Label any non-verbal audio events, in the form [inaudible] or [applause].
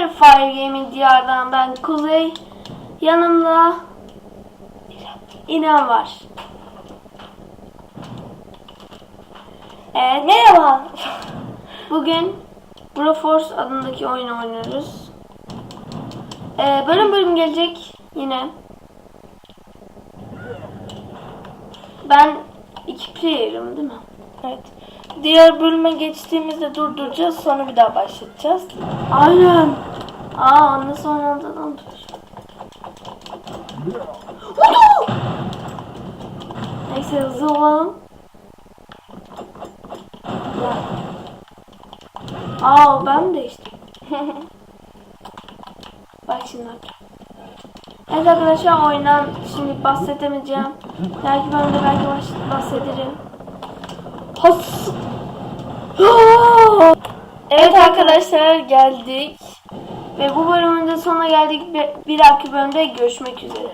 arkadaşlar. Fire Gaming diyardan ben Kuzey. Yanımda İnan var. Evet. Merhaba. [laughs] Bugün Broforce adındaki oyunu oynuyoruz. Ee, bölüm bölüm gelecek yine. Ben iki player'ım değil mi? Evet. Diğer bölüme geçtiğimizde durduracağız sonra bir daha başlatacağız. Aynen. Aa nasıl oynandığını unutmuşum. Neyse hızlı olalım. Ya. Aa ben mi değiştim? [laughs] Bak şimdi. Evet arkadaşlar oyundan şimdi bahsedemeyeceğim. Belki ben de belki bahsederim. Has. [gasps] Evet arkadaşlar geldik. Ve bu bölümün de sonuna geldik. Bir, dahaki bölümde görüşmek üzere.